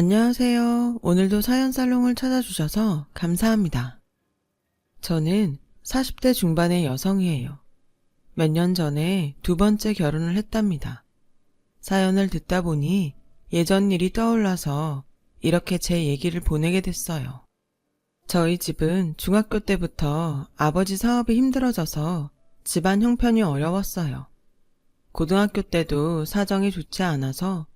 안녕하세요. 오늘도 사연 살롱을 찾아주셔서 감사합니다. 저는 40대 중반의 여성이에요. 몇 년 전에 두 번째 결혼을 했답니다. 사연을 듣다 보니 예전 일이 떠올라서 이렇게 제 얘기를 보내게 됐어요. 저희 집은 중학교 때부터 아버지 사업이 힘들어져서 집안 형편이 어려웠어요. 고등학교 때도 사정이 좋지 않아서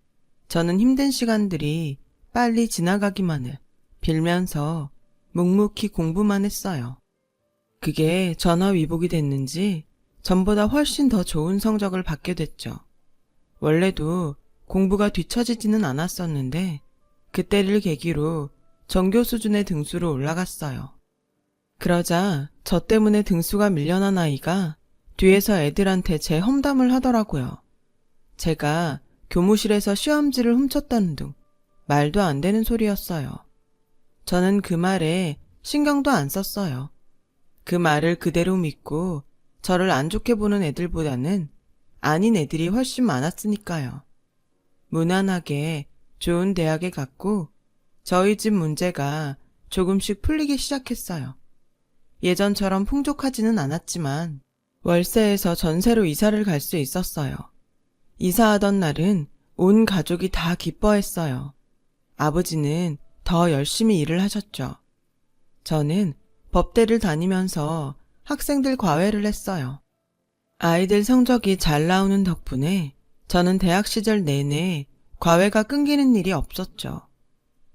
저는 힘든 시간들이 빨리 지나가기만을 빌면서 묵묵히 공부만 했어요. 그게 전화위복이 됐는지 전보다 훨씬 더 좋은 성적을 받게 됐죠. 원래도 공부가 뒤처지지는 않았었는데 그때를 계기로 전교 수준의 등수로 올라갔어요. 그러자 저 때문에 등수가 밀려난 아이가 뒤에서 애들한테 제 험담을 하더라고요. 제가 교무실에서 시험지를 훔쳤다는 둥 말도 안 되는 소리였어요. 저는 그 말에 신경도 안 썼어요. 그 말을 그대로 믿고 저를 안 좋게 보는 애들보다는 아닌 애들이 훨씬 많았으니까요. 무난하게 좋은 대학에 갔고 저희 집 문제가 조금씩 풀리기 시작했어요. 예전처럼 풍족하지는 않았지만 월세에서 전세로 이사를 갈 수 있었어요. 이사하던 날은 온 가족이 다 기뻐했어요. 아버지는 더 열심히 일을 하셨죠. 저는 법대를 다니면서 학생들 과외를 했어요. 아이들 성적이 잘 나오는 덕분에 저는 대학 시절 내내 과외가 끊기는 일이 없었죠.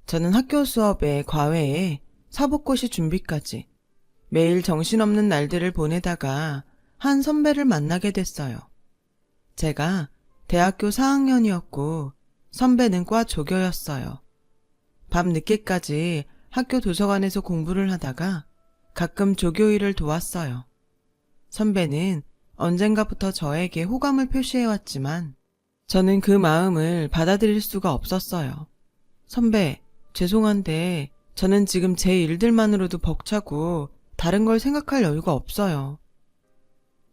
저는 학교 수업에 과외에 사복고시 준비까지 매일 정신없는 날들을 보내다가 한 선배를 만나게 됐어요. 제가 대학교 4학년이었고 선배는 과 조교였어요. 밤 늦게까지 학교 도서관에서 공부를 하다가 가끔 조교 일을 도왔어요. 선배는 언젠가부터 저에게 호감을 표시해왔지만 저는 그 마음을 받아들일 수가 없었어요. 선배, 죄송한데 저는 지금 제 일들만으로도 벅차고 다른 걸 생각할 여유가 없어요.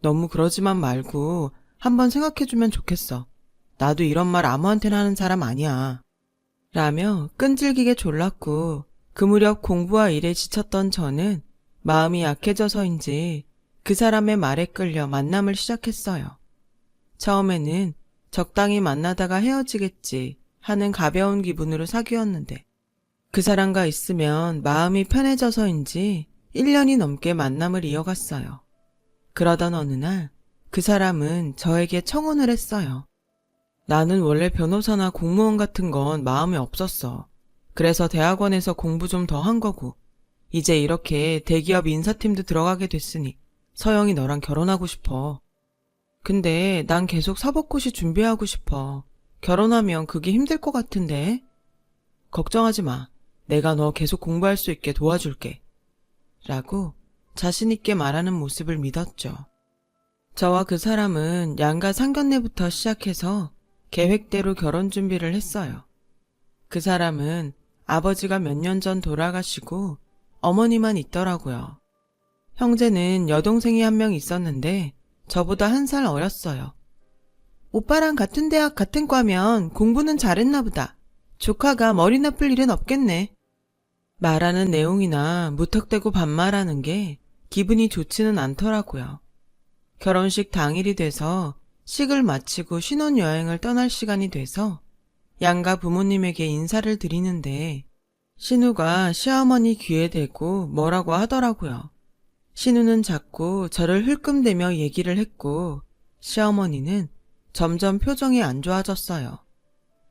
너무 그러지만 말고 한번 생각해주면 좋겠어. 나도 이런 말 아무한테나 하는 사람 아니야. 라며 끈질기게 졸랐고 그 무렵 공부와 일에 지쳤던 저는 마음이 약해져서인지 그 사람의 말에 끌려 만남을 시작했어요. 처음에는 적당히 만나다가 헤어지겠지 하는 가벼운 기분으로 사귀었는데 그 사람과 있으면 마음이 편해져서인지 1년이 넘게 만남을 이어갔어요. 그러던 어느 날 그 사람은 저에게 청혼을 했어요. 나는 원래 변호사나 공무원 같은 건 마음에 없었어. 그래서 대학원에서 공부 좀 더 한 거고, 이제 이렇게 대기업 인사팀도 들어가게 됐으니 서영이 너랑 결혼하고 싶어. 근데 난 계속 사법고시 준비하고 싶어. 결혼하면 그게 힘들 것 같은데. 걱정하지 마. 내가 너 계속 공부할 수 있게 도와줄게. 라고 자신있게 말하는 모습을 믿었죠. 저와 그 사람은 양가 상견례부터 시작해서 계획대로 결혼 준비를 했어요. 그 사람은 아버지가 몇 년 전 돌아가시고 어머니만 있더라고요. 형제는 여동생이 한 명 있었는데 저보다 한 살 어렸어요. 오빠랑 같은 대학 같은 과면 공부는 잘했나 보다. 조카가 머리 나쁠 일은 없겠네. 말하는 내용이나 무턱대고 반말하는 게 기분이 좋지는 않더라고요. 결혼식 당일이 돼서 식을 마치고 신혼여행을 떠날 시간이 돼서 양가 부모님에게 인사를 드리는데 신우가 시어머니 귀에 대고 뭐라고 하더라고요. 신우는 자꾸 저를 흘끔대며 얘기를 했고 시어머니는 점점 표정이 안 좋아졌어요.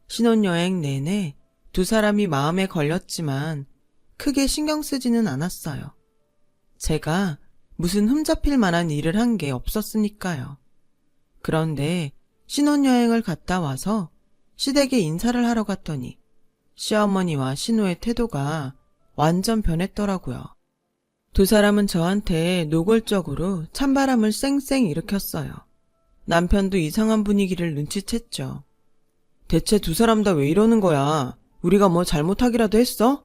신혼여행 내내 두 사람이 마음에 걸렸지만 크게 신경 쓰지는 않았어요. 제가 무슨 흠잡힐 만한 일을 한 게 없었으니까요. 그런데 신혼여행을 갔다 와서 시댁에 인사를 하러 갔더니 시어머니와 신우의 태도가 완전 변했더라고요. 두 사람은 저한테 노골적으로 찬바람을 쌩쌩 일으켰어요. 남편도 이상한 분위기를 눈치챘죠. 대체 두 사람 다 왜 이러는 거야? 우리가 뭐 잘못하기라도 했어?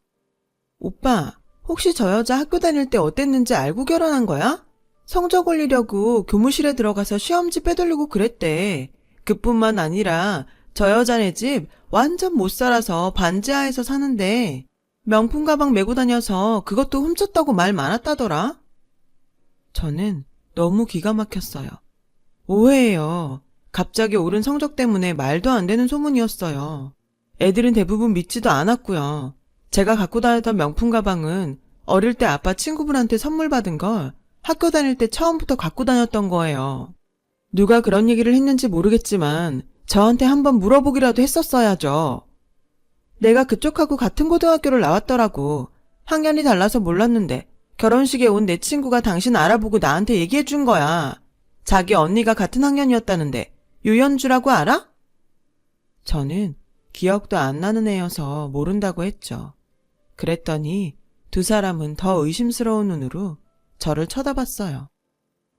오빠, 혹시 저 여자 학교 다닐 때 어땠는지 알고 결혼한 거야? 성적 올리려고 교무실에 들어가서 시험지 빼돌리고 그랬대. 그뿐만 아니라 저 여자네 집 완전 못 살아서 반지하에서 사는데 명품 가방 메고 다녀서 그것도 훔쳤다고 말 많았다더라. 저는 너무 기가 막혔어요. 오해예요. 갑자기 오른 성적 때문에 말도 안 되는 소문이었어요. 애들은 대부분 믿지도 않았고요. 제가 갖고 다녔던 명품 가방은 어릴 때 아빠 친구분한테 선물 받은 걸 학교 다닐 때 처음부터 갖고 다녔던 거예요. 누가 그런 얘기를 했는지 모르겠지만 저한테 한번 물어보기라도 했었어야죠. 내가 그쪽하고 같은 고등학교를 나왔더라고. 학년이 달라서 몰랐는데 결혼식에 온 내 친구가 당신 알아보고 나한테 얘기해 준 거야. 자기 언니가 같은 학년이었다는데 유연주라고 알아? 저는 기억도 안 나는 애여서 모른다고 했죠. 그랬더니 두 사람은 더 의심스러운 눈으로 저를 쳐다봤어요.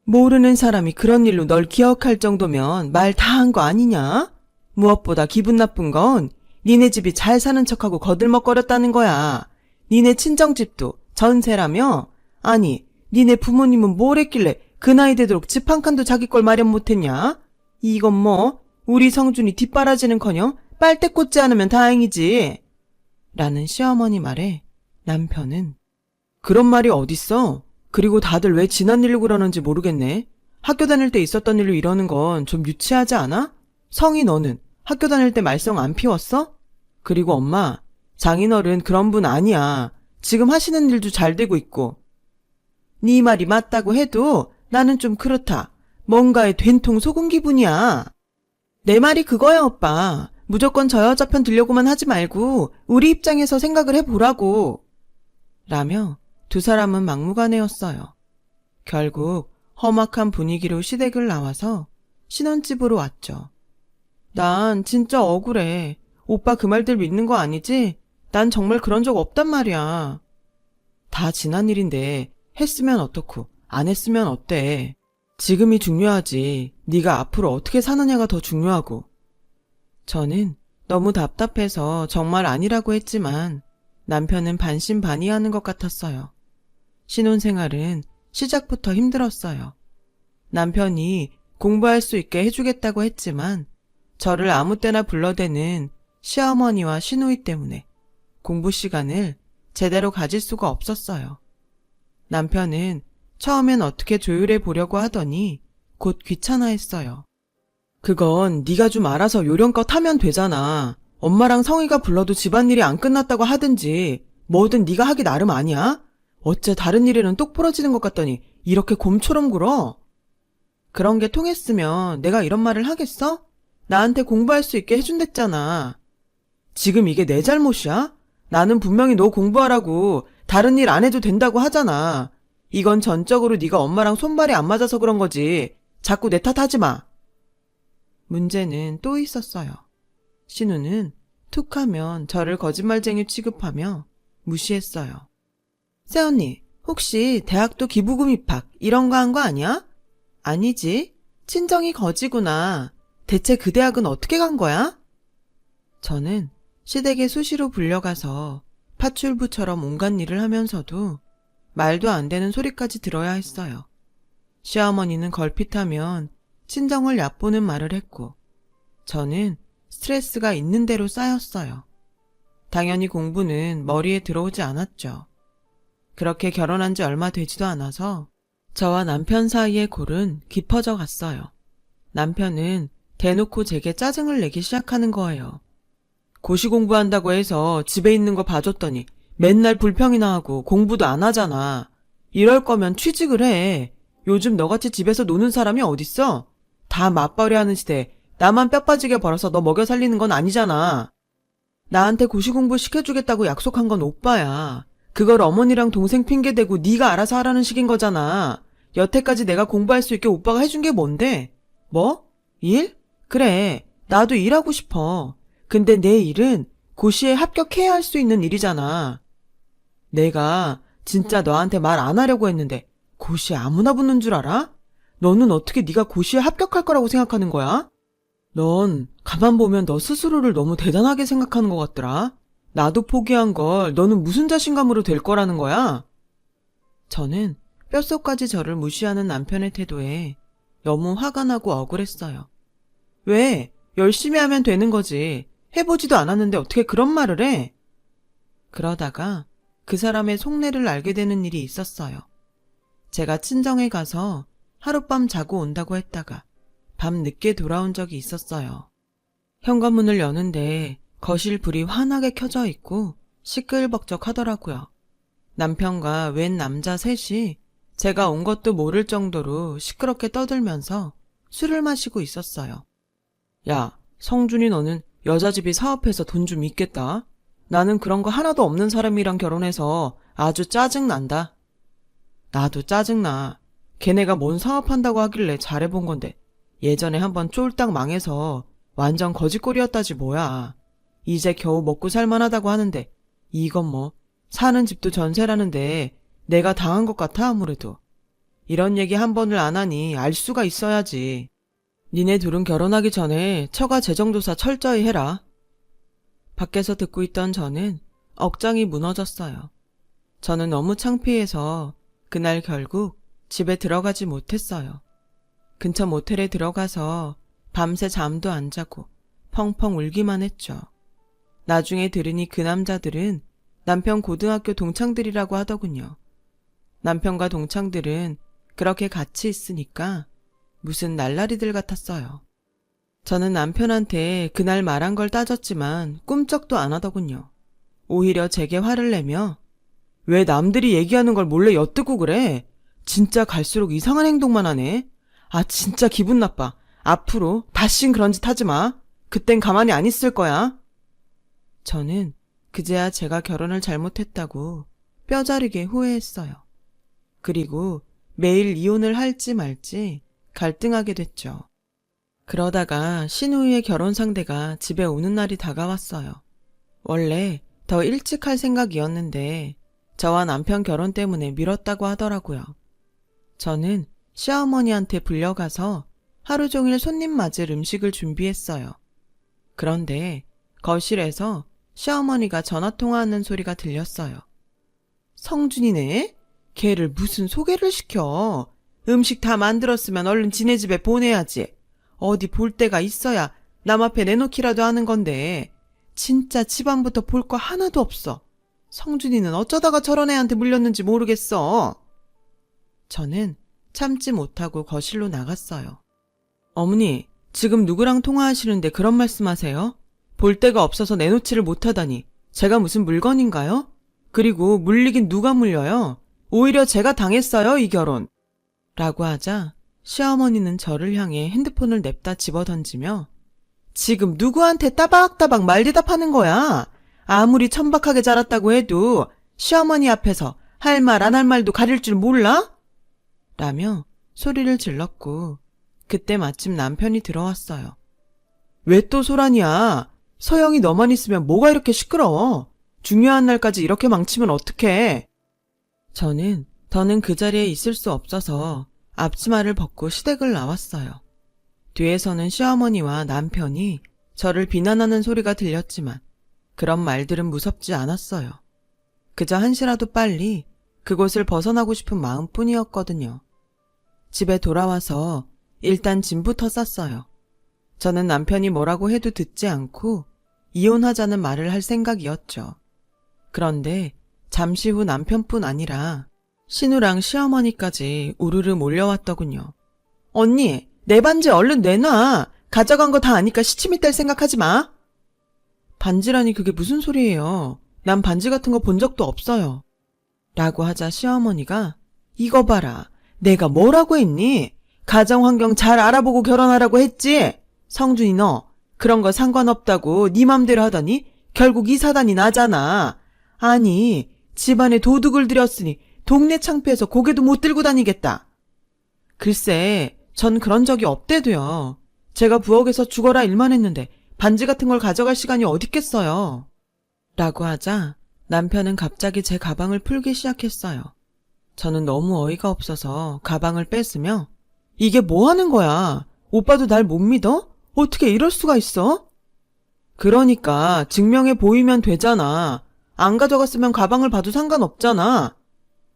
모르는 사람이 그런 일로 널 기억할 정도면 말 다 한 거 아니냐? 무엇보다 기분 나쁜 건 니네 집이 잘 사는 척하고 거들먹거렸다는 거야. 니네 친정집도 전세라며? 아니, 니네 부모님은 뭘 했길래 그 나이 되도록 집 한 칸도 자기 걸 마련 못했냐? 이건 뭐, 우리 성준이 뒷바라지는커녕 빨대 꽂지 않으면 다행이지. 라는 시어머니 말에 남편은 그런 말이 어딨어? 그리고 다들 왜 지난 일로 그러는지 모르겠네. 학교 다닐 때 있었던 일로 이러는 건 좀 유치하지 않아? 성이 너는 학교 다닐 때 말썽 안 피웠어? 그리고 엄마, 장인어른 그런 분 아니야. 지금 하시는 일도 잘 되고 있고. 네 말이 맞다고 해도 나는 좀 그렇다. 뭔가에 된통 속은 기분이야. 내 말이 그거야, 오빠. 무조건 저 여자 편 들려고만 하지 말고 우리 입장에서 생각을 해보라고. 라며 두 사람은 막무가내였어요. 결국 험악한 분위기로 시댁을 나와서 신혼집으로 왔죠. 난 진짜 억울해. 오빠 그 말들 믿는 거 아니지? 난 정말 그런 적 없단 말이야. 다 지난 일인데 했으면 어떻고 안 했으면 어때? 지금이 중요하지. 네가 앞으로 어떻게 사느냐가 더 중요하고. 저는 너무 답답해서 정말 아니라고 했지만 남편은 반신반의하는 것 같았어요. 신혼생활은 시작부터 힘들었어요. 남편이 공부할 수 있게 해주겠다고 했지만 저를 아무 때나 불러대는 시어머니와 시누이 때문에 공부 시간을 제대로 가질 수가 없었어요. 남편은 처음엔 어떻게 조율해 보려고 하더니 곧 귀찮아했어요. 그건 네가 좀 알아서 요령껏 하면 되잖아. 엄마랑 성희가 불러도 집안일이 안 끝났다고 하든지 뭐든 네가 하기 나름 아니야? 어째 다른 일에는 똑 부러지는 것 같더니 이렇게 곰처럼 굴어? 그런 게 통했으면 내가 이런 말을 하겠어? 나한테 공부할 수 있게 해준댔잖아. 지금 이게 내 잘못이야? 나는 분명히 너 공부하라고 다른 일 안 해도 된다고 하잖아. 이건 전적으로 네가 엄마랑 손발이 안 맞아서 그런 거지. 자꾸 내 탓하지 마. 문제는 또 있었어요. 신우는 툭 하면 저를 거짓말쟁이 취급하며 무시했어요. 새언니, 혹시 대학도 기부금 입학 이런 거 한 거 아니야? 아니지. 친정이 거지구나. 대체 그 대학은 어떻게 간 거야? 저는 시댁에 수시로 불려가서 파출부처럼 온갖 일을 하면서도 말도 안 되는 소리까지 들어야 했어요. 시어머니는 걸핏하면 친정을 얕보는 말을 했고, 저는 스트레스가 있는 대로 쌓였어요. 당연히 공부는 머리에 들어오지 않았죠. 그렇게 결혼한 지 얼마 되지도 않아서 저와 남편 사이의 골은 깊어져 갔어요. 남편은 대놓고 제게 짜증을 내기 시작하는 거예요. 고시 공부한다고 해서 집에 있는 거 봐줬더니 맨날 불평이나 하고 공부도 안 하잖아. 이럴 거면 취직을 해. 요즘 너같이 집에서 노는 사람이 어딨어? 다 맞벌이 하는 시대에 나만 뼈 빠지게 벌어서 너 먹여 살리는 건 아니잖아. 나한테 고시 공부 시켜주겠다고 약속한 건 오빠야. 그걸 어머니랑 동생 핑계 대고 네가 알아서 하라는 식인 거잖아. 여태까지 내가 공부할 수 있게 오빠가 해준 게 뭔데? 뭐? 일? 그래. 나도 일하고 싶어. 근데 내 일은 고시에 합격해야 할 수 있는 일이잖아. 내가 진짜 너한테 말 안 하려고 했는데 고시에 아무나 붙는 줄 알아? 너는 어떻게 네가 고시에 합격할 거라고 생각하는 거야? 넌 가만 보면 너 스스로를 너무 대단하게 생각하는 것 같더라. 나도 포기한 걸 너는 무슨 자신감으로 될 거라는 거야? 저는 뼛속까지 저를 무시하는 남편의 태도에 너무 화가 나고 억울했어요. 왜? 열심히 하면 되는 거지. 해보지도 않았는데 어떻게 그런 말을 해? 그러다가 그 사람의 속내를 알게 되는 일이 있었어요. 제가 친정에 가서 하룻밤 자고 온다고 했다가 밤 늦게 돌아온 적이 있었어요. 현관문을 여는데 거실 불이 환하게 켜져 있고 시끌벅적 하더라고요. 남편과 웬 남자 셋이 제가 온 것도 모를 정도로 시끄럽게 떠들면서 술을 마시고 있었어요. 야, 성준이 너는 여자 집이 사업해서 돈 좀 있겠다. 나는 그런 거 하나도 없는 사람이랑 결혼해서 아주 짜증난다. 나도 짜증나. 걔네가 뭔 사업한다고 하길래 잘해본 건데 예전에 한번 쫄딱 망해서 완전 거짓골이었다지 뭐야. 이제 겨우 먹고 살만하다고 하는데 이건 뭐 사는 집도 전세라는데 내가 당한 것 같아 아무래도. 이런 얘기 한 번을 안 하니 알 수가 있어야지. 니네 둘은 결혼하기 전에 처가 재정조사 철저히 해라. 밖에서 듣고 있던 저는 억장이 무너졌어요. 저는 너무 창피해서 그날 결국 집에 들어가지 못했어요. 근처 모텔에 들어가서 밤새 잠도 안 자고 펑펑 울기만 했죠. 나중에 들으니 그 남자들은 남편 고등학교 동창들이라고 하더군요. 남편과 동창들은 그렇게 같이 있으니까 무슨 날라리들 같았어요. 저는 남편한테 그날 말한 걸 따졌지만 꿈쩍도 안 하더군요. 오히려 제게 화를 내며 왜 남들이 얘기하는 걸 몰래 엿듣고 그래? 진짜 갈수록 이상한 행동만 하네. 아 진짜 기분 나빠. 앞으로 다신 그런 짓 하지 마. 그땐 가만히 안 있을 거야. 저는 그제야 제가 결혼을 잘못했다고 뼈저리게 후회했어요. 그리고 매일 이혼을 할지 말지 갈등하게 됐죠. 그러다가 신우이의 결혼 상대가 집에 오는 날이 다가왔어요. 원래 더 일찍 할 생각이었는데 저와 남편 결혼 때문에 미뤘다고 하더라고요. 저는 시어머니한테 불려가서 하루 종일 손님 맞을 음식을 준비했어요. 그런데 거실에서 시어머니가 전화 통화하는 소리가 들렸어요. 성준이네? 걔를 무슨 소개를 시켜? 음식 다 만들었으면 얼른 지네 집에 보내야지. 어디 볼 데가 있어야 남 앞에 내놓기라도 하는 건데. 진짜 집안부터 볼 거 하나도 없어. 성준이는 어쩌다가 저런 애한테 물렸는지 모르겠어. 저는 참지 못하고 거실로 나갔어요. 어머니, 지금 누구랑 통화하시는데 그런 말씀하세요? 볼 데가 없어서 내놓지를 못하다니. 제가 무슨 물건인가요? 그리고 물리긴 누가 물려요? 오히려 제가 당했어요, 이 결혼. 라고 하자 시어머니는 저를 향해 핸드폰을 냅다 집어던지며 지금 누구한테 따박따박 말 대답하는 거야? 아무리 천박하게 자랐다고 해도 시어머니 앞에서 할 말 안 할 말도 가릴 줄 몰라? 라며 소리를 질렀고 그때 마침 남편이 들어왔어요. 왜 또 소란이야? 서영이 너만 있으면 뭐가 이렇게 시끄러워? 중요한 날까지 이렇게 망치면 어떡해? 저는 더는 그 자리에 있을 수 없어서 앞치마를 벗고 시댁을 나왔어요. 뒤에서는 시어머니와 남편이 저를 비난하는 소리가 들렸지만 그런 말들은 무섭지 않았어요. 그저 한시라도 빨리 그곳을 벗어나고 싶은 마음뿐이었거든요. 집에 돌아와서 일단 짐부터 쌌어요. 저는 남편이 뭐라고 해도 듣지 않고 이혼하자는 말을 할 생각이었죠. 그런데 잠시 후 남편뿐 아니라 신우랑 시어머니까지 우르르 몰려왔더군요. 언니, 내 반지 얼른 내놔. 가져간 거 다 아니까 시침이 뗄 생각하지 마. 반지라니 그게 무슨 소리예요. 난 반지 같은 거 본 적도 없어요. 라고 하자 시어머니가 이거 봐라. 내가 뭐라고 했니? 가정 환경 잘 알아보고 결혼하라고 했지? 성준이 너 그런 거 상관없다고 네 맘대로 하더니 결국 이 사단이 나잖아. 아니 집안에 도둑을 들였으니 동네 창피해서 고개도 못 들고 다니겠다. 글쎄 전 그런 적이 없대도요. 제가 부엌에서 죽어라 일만 했는데 반지 같은 걸 가져갈 시간이 어딨겠어요. 라고 하자 남편은 갑자기 제 가방을 풀기 시작했어요. 저는 너무 어이가 없어서 가방을 뺐으며 이게 뭐 하는 거야? 오빠도 날 못 믿어? 어떻게 이럴 수가 있어? 그러니까 증명해 보이면 되잖아. 안 가져갔으면 가방을 봐도 상관없잖아.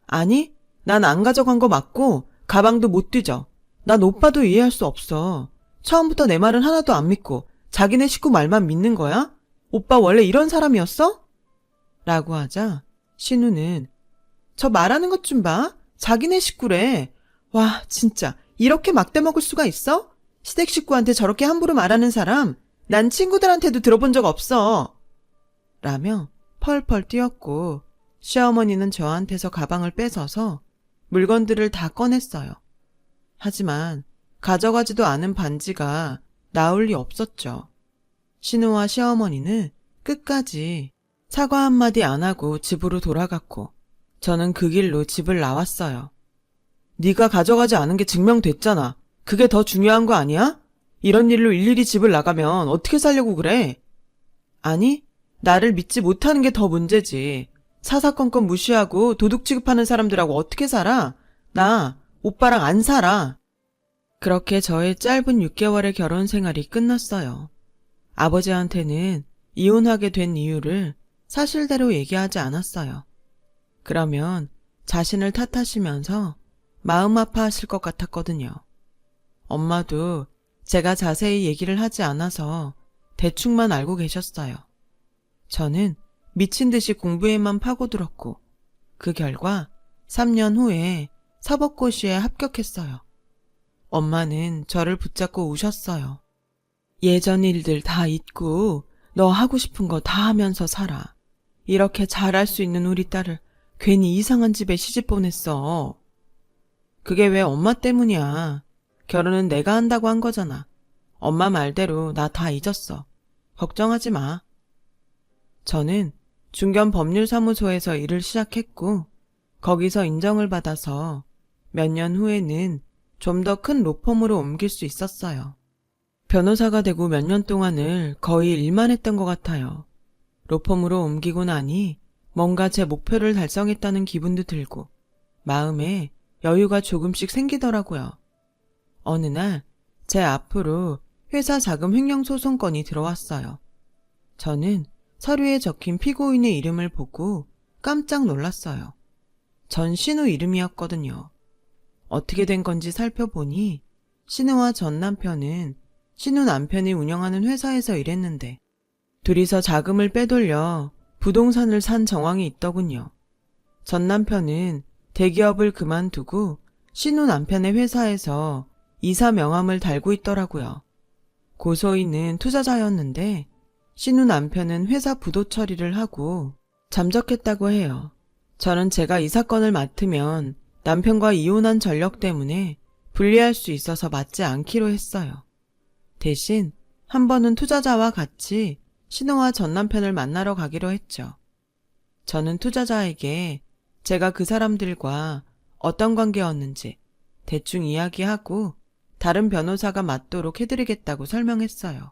아니, 난 안 가져간 거 맞고 가방도 못 뒤져. 난 오빠도 이해할 수 없어. 처음부터 내 말은 하나도 안 믿고 자기네 식구 말만 믿는 거야? 오빠 원래 이런 사람이었어? 라고 하자 신우는 저 말하는 것 좀 봐. 자기네 식구래. 와, 진짜 이렇게 막대 먹을 수가 있어? 시댁 식구한테 저렇게 함부로 말하는 사람 난 친구들한테도 들어본 적 없어. 라며 펄펄 뛰었고 시어머니는 저한테서 가방을 뺏어서 물건들을 다 꺼냈어요. 하지만 가져가지도 않은 반지가 나올 리 없었죠. 신우와 시어머니는 끝까지 사과 한마디 안 하고 집으로 돌아갔고 저는 그 길로 집을 나왔어요. 네가 가져가지 않은 게 증명됐잖아. 그게 더 중요한 거 아니야? 이런 일로 일일이 집을 나가면 어떻게 살려고 그래? 아니, 나를 믿지 못하는 게 더 문제지. 사사건건 무시하고 도둑 취급하는 사람들하고 어떻게 살아? 나 오빠랑 안 살아. 그렇게 저의 짧은 6개월의 결혼 생활이 끝났어요. 아버지한테는 이혼하게 된 이유를 사실대로 얘기하지 않았어요. 그러면 자신을 탓하시면서 마음 아파하실 것 같았거든요. 엄마도 제가 자세히 얘기를 하지 않아서 대충만 알고 계셨어요. 저는 미친 듯이 공부에만 파고들었고, 그 결과 3년 후에 사법고시에 합격했어요. 엄마는 저를 붙잡고 우셨어요. 예전 일들 다 잊고 너 하고 싶은 거 다 하면서 살아. 이렇게 잘할 수 있는 우리 딸을 괜히 이상한 집에 시집 보냈어. 그게 왜 엄마 때문이야. 결혼은 내가 한다고 한 거잖아. 엄마 말대로 나 다 잊었어. 걱정하지 마. 저는 중견 법률사무소에서 일을 시작했고, 거기서 인정을 받아서 몇 년 후에는 좀 더 큰 로펌으로 옮길 수 있었어요. 변호사가 되고 몇 년 동안을 거의 일만 했던 것 같아요. 로펌으로 옮기고 나니 뭔가 제 목표를 달성했다는 기분도 들고 마음에 여유가 조금씩 생기더라고요. 어느 날 제 앞으로 회사 자금 횡령 소송건이 들어왔어요. 저는 서류에 적힌 피고인의 이름을 보고 깜짝 놀랐어요. 전 신우 이름이었거든요. 어떻게 된 건지 살펴보니 신우와 전 남편은 신우 남편이 운영하는 회사에서 일했는데 둘이서 자금을 빼돌려 부동산을 산 정황이 있더군요. 전 남편은 대기업을 그만두고 신우 남편의 회사에서 이사 명함을 달고 있더라고요. 고소인은 투자자였는데 신우 남편은 회사 부도 처리를 하고 잠적했다고 해요. 저는 제가 이 사건을 맡으면 남편과 이혼한 전력 때문에 분리할 수 있어서 맡지 않기로 했어요. 대신 한 번은 투자자와 같이 신우와 전 남편을 만나러 가기로 했죠. 저는 투자자에게 제가 그 사람들과 어떤 관계였는지 대충 이야기하고 다른 변호사가 맡도록 해드리겠다고 설명했어요.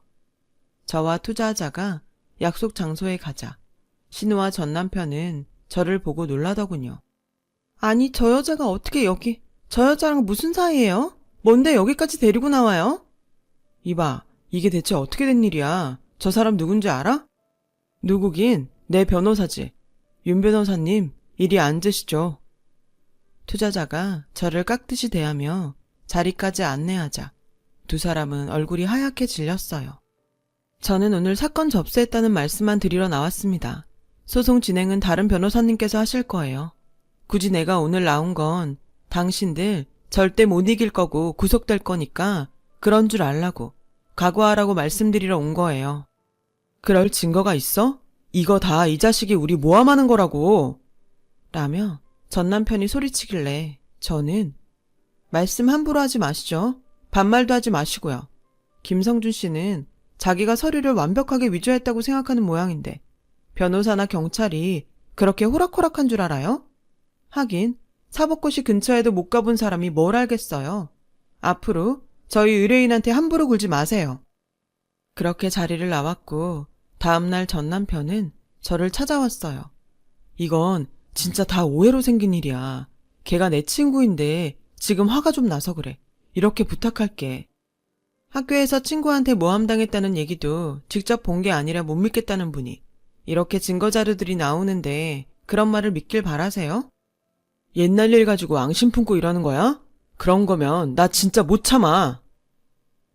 저와 투자자가 약속 장소에 가자 신우와 전 남편은 저를 보고 놀라더군요. 아니, 저 여자가 어떻게 여기, 저 여자랑 무슨 사이예요? 뭔데 여기까지 데리고 나와요? 이봐, 이게 대체 어떻게 된 일이야? 저 사람 누군지 알아? 누구긴 내 변호사지. 윤 변호사님, 이리 앉으시죠. 투자자가 저를 깍듯이 대하며 자리까지 안내하자 두 사람은 얼굴이 하얗게 질렸어요. 저는 오늘 사건 접수했다는 말씀만 드리러 나왔습니다. 소송 진행은 다른 변호사님께서 하실 거예요. 굳이 내가 오늘 나온 건 당신들 절대 못 이길 거고 구속될 거니까 그런 줄 알라고 각오하라고 말씀드리러 온 거예요. 그럴 증거가 있어? 이거 다 이 자식이 우리 모함하는 거라고. 라며 전 남편이 소리치길래 저는 말씀 함부로 하지 마시죠. 반말도 하지 마시고요. 김성준 씨는 자기가 서류를 완벽하게 위조했다고 생각하는 모양인데 변호사나 경찰이 그렇게 호락호락한 줄 알아요? 하긴 사법고시 근처에도 못 가본 사람이 뭘 알겠어요. 앞으로 저희 의뢰인한테 함부로 굴지 마세요. 그렇게 자리를 나왔고 다음날 전 남편은 저를 찾아왔어요. 이건 진짜 다 오해로 생긴 일이야. 걔가 내 친구인데 지금 화가 좀 나서 그래. 이렇게 부탁할게. 학교에서 친구한테 모함당했다는 얘기도 직접 본 게 아니라 못 믿겠다는 분이 이렇게 증거 자료들이 나오는데 그런 말을 믿길 바라세요? 옛날 일 가지고 앙심 품고 이러는 거야? 그런 거면 나 진짜 못 참아.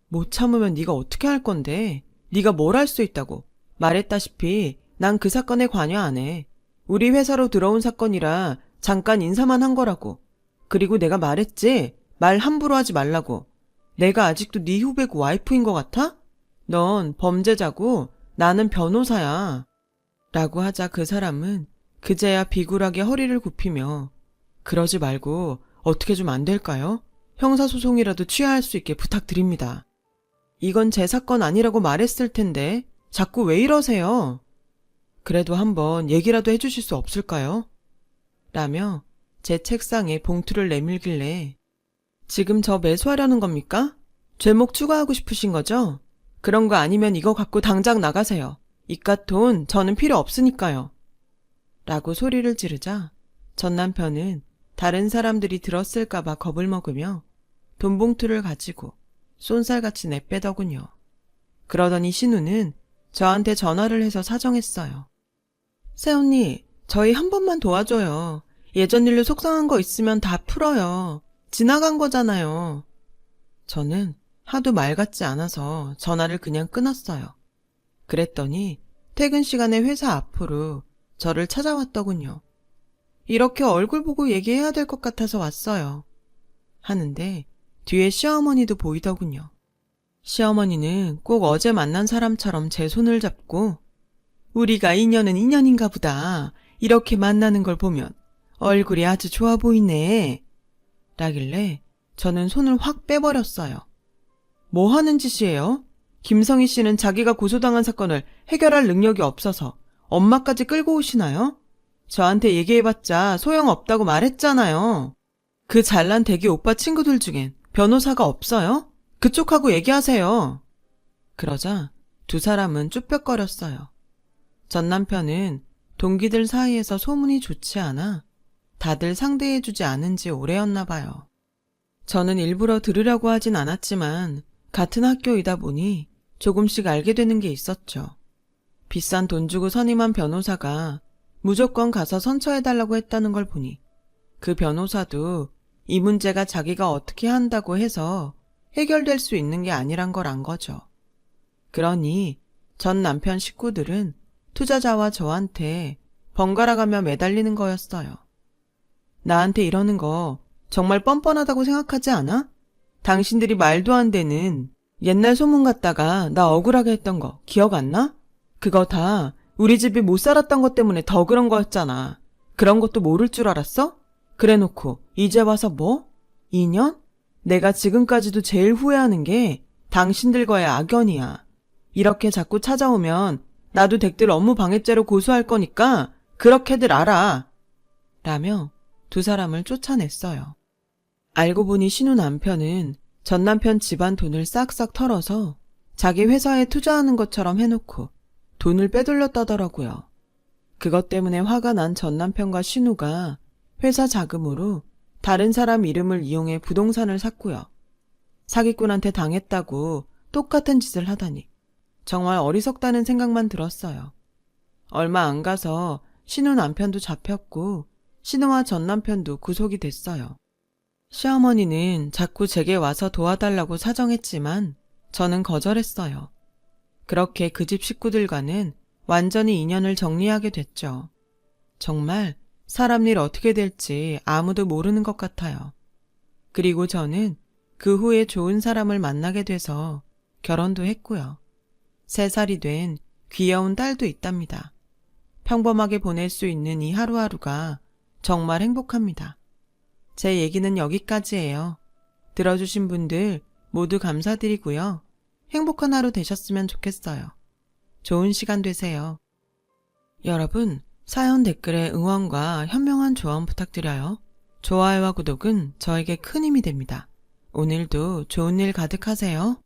못 참으면 네가 어떻게 할 건데? 네가 뭘 할 수 있다고. 말했다시피 난 그 사건에 관여 안 해. 우리 회사로 들어온 사건이라 잠깐 인사만 한 거라고. 그리고 내가 말했지? 말 함부로 하지 말라고. 내가 아직도 네 후배고 와이프인 것 같아? 넌 범죄자고 나는 변호사야. 라고 하자 그 사람은 그제야 비굴하게 허리를 굽히며 그러지 말고 어떻게 좀 안 될까요? 형사소송이라도 취하할 수 있게 부탁드립니다. 이건 제 사건 아니라고 말했을 텐데 자꾸 왜 이러세요? 그래도 한번 얘기라도 해주실 수 없을까요? 라며 제 책상에 봉투를 내밀길래 지금 저 매수하려는 겁니까? 죄목 추가하고 싶으신 거죠? 그런 거 아니면 이거 갖고 당장 나가세요. 이깟 돈 저는 필요 없으니까요. 라고 소리를 지르자 전 남편은 다른 사람들이 들었을까봐 겁을 먹으며 돈 봉투를 가지고 쏜살같이 내빼더군요. 그러더니 신우는 저한테 전화를 해서 사정했어요. 새언니, 저희 한 번만 도와줘요. 예전 일로 속상한 거 있으면 다 풀어요. 지나간 거잖아요. 저는 하도 말 같지 않아서 전화를 그냥 끊었어요. 그랬더니 퇴근 시간에 회사 앞으로 저를 찾아왔더군요. 이렇게 얼굴 보고 얘기해야 될 것 같아서 왔어요. 하는데 뒤에 시어머니도 보이더군요. 시어머니는 꼭 어제 만난 사람처럼 제 손을 잡고 우리가 인연은 인연인가 보다. 이렇게 만나는 걸 보면 얼굴이 아주 좋아 보이네. 라길래 저는 손을 확 빼버렸어요. 뭐 하는 짓이에요? 김성희 씨는 자기가 고소당한 사건을 해결할 능력이 없어서 엄마까지 끌고 오시나요? 저한테 얘기해봤자 소용없다고 말했잖아요. 그 잘난 대기 오빠 친구들 중엔 변호사가 없어요? 그쪽하고 얘기하세요. 그러자 두 사람은 쭈뼛거렸어요. 전 남편은 동기들 사이에서 소문이 좋지 않아 다들 상대해주지 않은 지 오래였나 봐요. 저는 일부러 들으려고 하진 않았지만 같은 학교이다 보니 조금씩 알게 되는 게 있었죠. 비싼 돈 주고 선임한 변호사가 무조건 가서 선처해달라고 했다는 걸 보니 그 변호사도 이 문제가 자기가 어떻게 한다고 해서 해결될 수 있는 게 아니란 걸 안 거죠. 그러니 전 남편 식구들은 투자자와 저한테 번갈아가며 매달리는 거였어요. 나한테 이러는 거 정말 뻔뻔하다고 생각하지 않아? 당신들이 말도 안 되는 옛날 소문 같다가 나 억울하게 했던 거 기억 안 나? 그거 다 우리 집이 못 살았던 것 때문에 더 그런 거였잖아. 그런 것도 모를 줄 알았어? 그래 놓고 이제 와서 뭐? 2년? 내가 지금까지도 제일 후회하는 게 당신들과의 악연이야. 이렇게 자꾸 찾아오면 나도 댁들 업무 방해죄로 고소할 거니까 그렇게들 알아. 라며 두 사람을 쫓아냈어요. 알고 보니 신우 남편은 전 남편 집안 돈을 싹싹 털어서 자기 회사에 투자하는 것처럼 해놓고 돈을 빼돌렸다더라고요. 그것 때문에 화가 난 전 남편과 신우가 회사 자금으로 다른 사람 이름을 이용해 부동산을 샀고요. 사기꾼한테 당했다고 똑같은 짓을 하다니 정말 어리석다는 생각만 들었어요. 얼마 안 가서 신우 남편도 잡혔고 신우와 전 남편도 구속이 됐어요. 시어머니는 자꾸 제게 와서 도와달라고 사정했지만 저는 거절했어요. 그렇게 그 집 식구들과는 완전히 인연을 정리하게 됐죠. 정말 사람 일 어떻게 될지 아무도 모르는 것 같아요. 그리고 저는 그 후에 좋은 사람을 만나게 돼서 결혼도 했고요. 세 살이 된 귀여운 딸도 있답니다. 평범하게 보낼 수 있는 이 하루하루가 정말 행복합니다. 제 얘기는 여기까지예요. 들어주신 분들 모두 감사드리고요. 행복한 하루 되셨으면 좋겠어요. 좋은 시간 되세요. 여러분, 사연 댓글에 응원과 현명한 조언 부탁드려요. 좋아요와 구독은 저에게 큰 힘이 됩니다. 오늘도 좋은 일 가득하세요.